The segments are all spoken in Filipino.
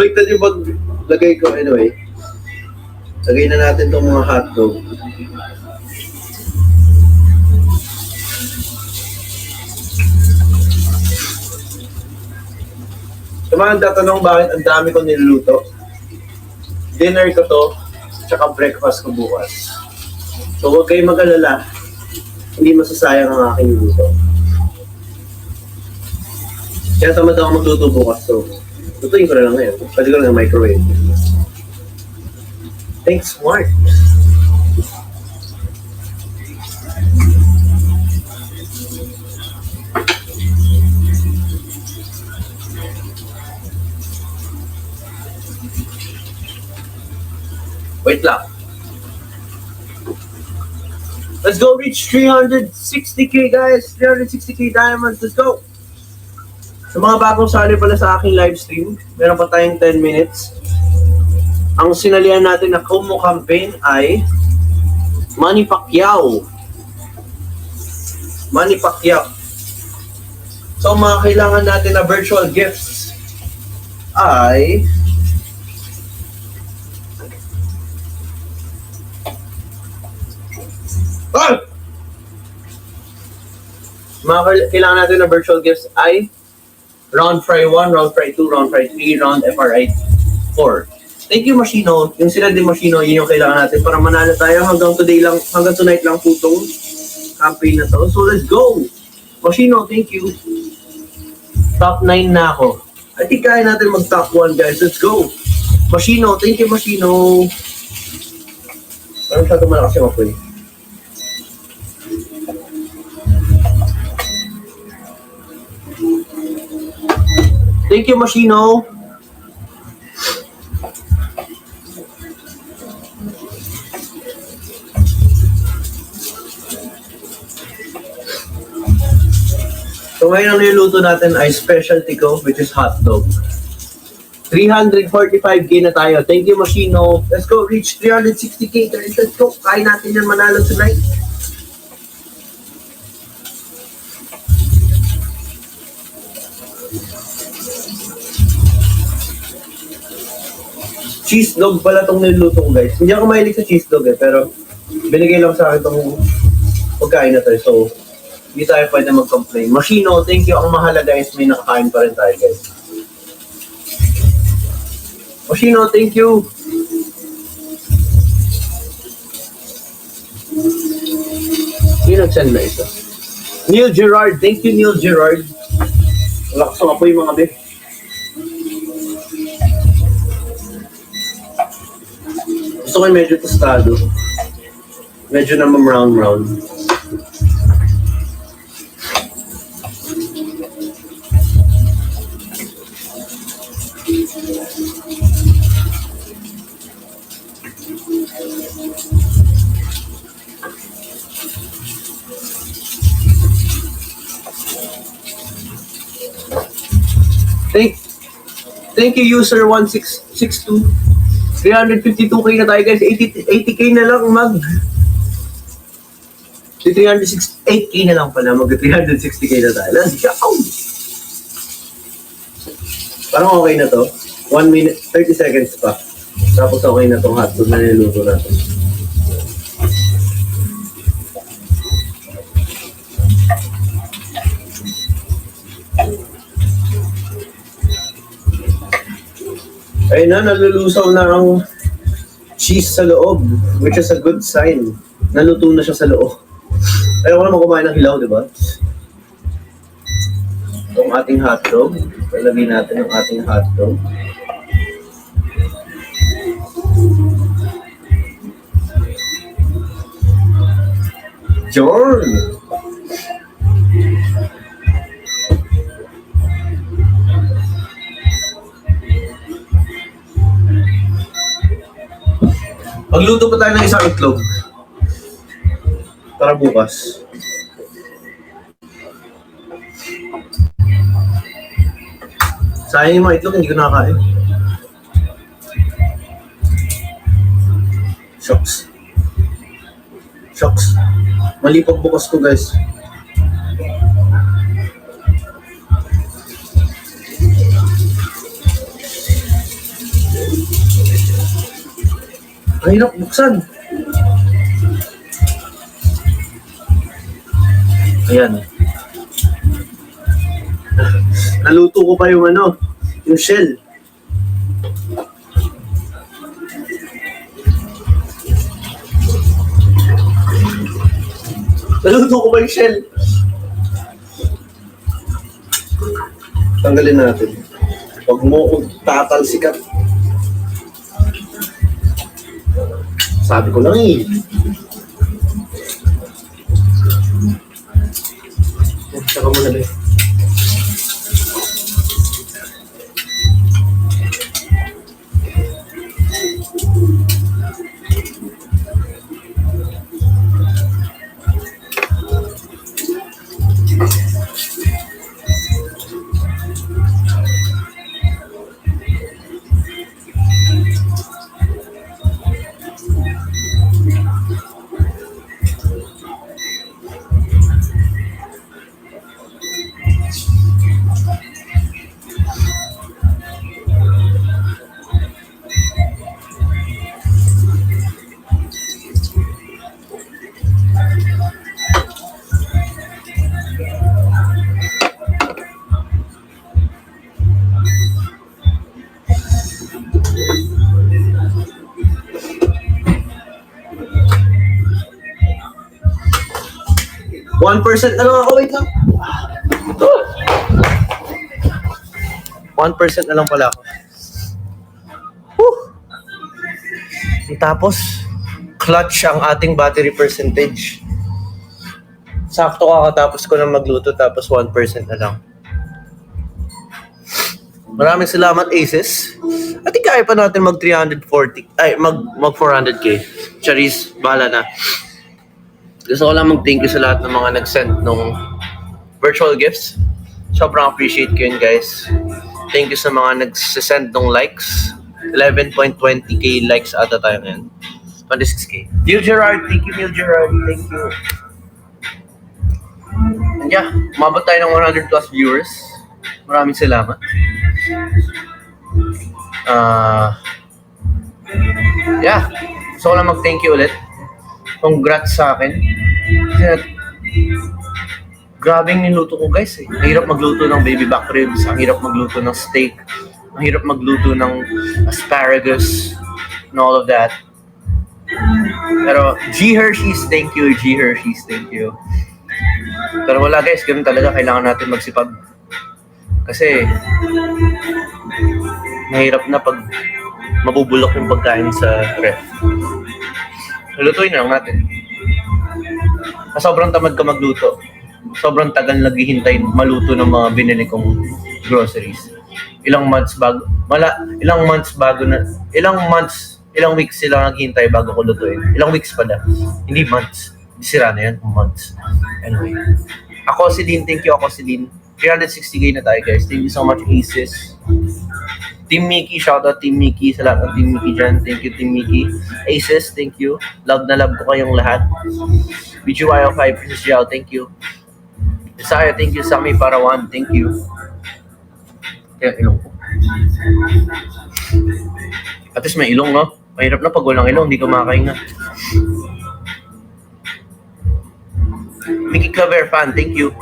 Baliktad yung pag lagay ko anyway. Lagay na natin tong mga hotdog. Sa mga tatanong bakit ang dami ko niluluto, dinner ko to, tsaka breakfast ko bukas. So huwag kayong mag-alala, hindi masasayang ang aking luto. Kaya tamad ako magluto bukas, so lutuin ko na lang ngayon. Pwede ko lang ng microwave. Thanks, Mark. Wait lang. Let's go reach 360k guys! 360k diamonds, let's go! Sa mga bagong sali pala sa aking live stream, meron pa tayong 10 minutes. Ang sinalihan natin na Como campaign ay Manny Pacquiao. Manny Pacquiao. So mga kailangan natin na virtual gifts ay Ah! Mga kail- kailangan natin na virtual gifts ay round fry 1, round fry 2, round fry 3, round FRI 4. Thank you, Machino. Yung sila din Machino, yun yung kailangan natin para manalo tayo hanggang today lang, hanggang tonight lang po itong campaign na to. So, let's go! Machino, thank you. Top 9 na ako. I think kaya natin mag top 1, guys. Let's go! Machino, thank you, Machino. Parang masyado malakas yung apoy. Thank you, Machino. So ngayon ang niluluto natin ay specialty ko, which is hot dog. 345k na tayo. Thank you, Machino. Let's go reach 360k. guys. Let's go. Kain natin yan manalo tonight. Cheese dog pala tong niluto ko guys. Hindi ako mahilig sa cheese dog eh, pero binigay lang sa akin tong pagkain na to. So, hindi tayo pwede mag-complain. Machino, thank you. Ang mahalaga is may nakakain pa rin tayo guys. Machino, thank you. Sino nag-send na ito? Neil Gerard, thank you Neil Gerard. Lakas ang apoy mga beh. Gusto ko medyo tostado. Medyo na brown. Thank, thank you user 1662. 352k na tayo guys. 80, 80k na lang mag... 368k na lang pala. Mag 360k na tayo. Let's go! Parang okay na to. 1 minute, 30 seconds pa. Tapos okay na tong hotdog na niluto natin. Ayun na, nalulusaw na ang cheese sa loob, which is a good sign. Naluto na siya sa loob. Ayaw ko naman kumain ng hilaw, di ba? Itong ating hotdog. Palagay natin ang ating hotdog. John! Magluto pa tayo ng isang itlog. Para bukas. Sayang yung mga itlog, hindi ko nakakain. Shocks. Shocks. Mali pagbukas ko, guys. Ang hirap buksan. Ayan. Naluto ko pa yung ano, yung shell. Naluto ko pa yung shell. Tanggalin natin. Huwag mo kong tatalsikan. Sabi ko lang eh. Tsaka mo na ba One percent na lang ako, wait lang. One percent na lang pala ako. Whew. Tapos, clutch ang ating battery percentage. Sakto kakatapos ko na magluto tapos 1% na lang. Maraming salamat Aces. At kaya pa natin mag 340, ay mag, mag 400k. Charis, bala na. Gusto ko lang mag-thank you sa lahat ng mga nag-send nung virtual gifts. Sobrang appreciate ko yun, guys. Thank you sa mga nag-send ng likes. 11.20k likes ata tayo ngayon. 26k. Neil Gerard, thank you, Neil Gerard. Thank you. And yeah, umabot tayo ng 100 plus viewers. Maraming salamat. Ah, yeah. Ko lang mag-thank you ulit. Congrats sa akin. Kasi grabe yung niluto ko guys eh. Ang hirap magluto ng baby back ribs, ang hirap magluto ng steak, ang hirap magluto ng asparagus, and all of that. Pero G Hershey's, thank you. G Hershey's, thank you. Pero wala guys, ganun talaga. Kailangan natin magsipag. Kasi mahirap na pag mabubulok yung pagkain sa ref. Lutuin na lang natin. Kasi sobrang tamad ka magluto. Sobrang tagal naghihintay maluto ng mga binili kong groceries. Ilang months bago, mala, ilang months bago na, ilang months, ilang weeks sila naghihintay bago ko lutuin. Ilang weeks pala. Hindi months. Sira na yan, months. Anyway. Ako si Lin, thank you ako si Lin. 360k na tayo guys. Thank you so much Aces. Team Mickey, shout out Team Mickey sa lahat ng Team Mickey dyan. Thank you Team Mickey. Aces, thank you. Love na love ko kayong lahat. BGYO5, Princess Jiao, thank you. Desire, thank you. Sami Parawan, thank you. Kaya ilong ko. At least may ilong, no? Mahirap na pag walang ilong, hindi ka makakainga. Mickey Claver fan, thank you.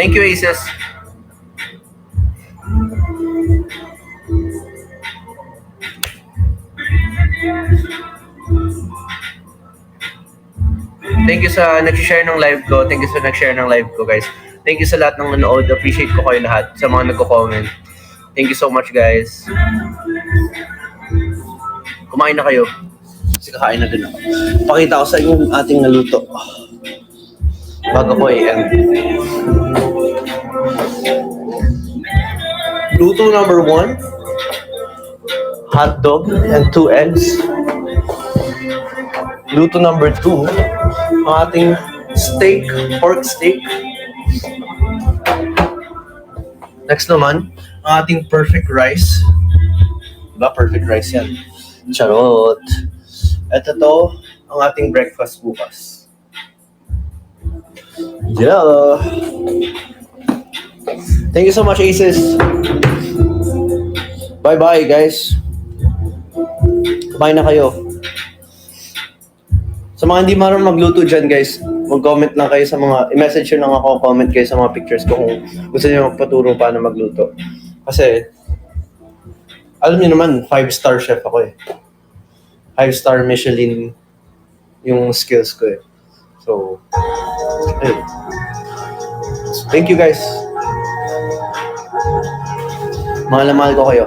Thank you, Aces. Thank you sa nag-share ng live ko. Thank you sa nag-share ng live ko, guys. Thank you sa lahat ng nanood. Appreciate ko kayo lahat. Sa mga nagko-comment. Thank you so much, guys. Kumain na kayo. Kasi kakain na din ako. Pakita ko sa inyo yung ating naluto. Bago ko i-end. Luto number one. Hot dog and two eggs. Luto number two. Ating steak, pork steak. Next naman, ating perfect rice. Diba? Perfect rice yan. Charot. At ito, ang ating breakfast bukas. Yeah. Thank you so much, Aces. Bye-bye, guys. Kumain na kayo. Sa mga hindi marunong magluto dyan, guys, mag-comment lang kayo sa mga, i-message nyo lang ako, comment kayo sa mga pictures ko kung gusto nyo magpaturo paano magluto. Kasi, alam niyo naman, five-star chef ako eh. Five-star Michelin yung skills ko eh. So, ayun. Thank you guys. Mahal na mahal ko kayo.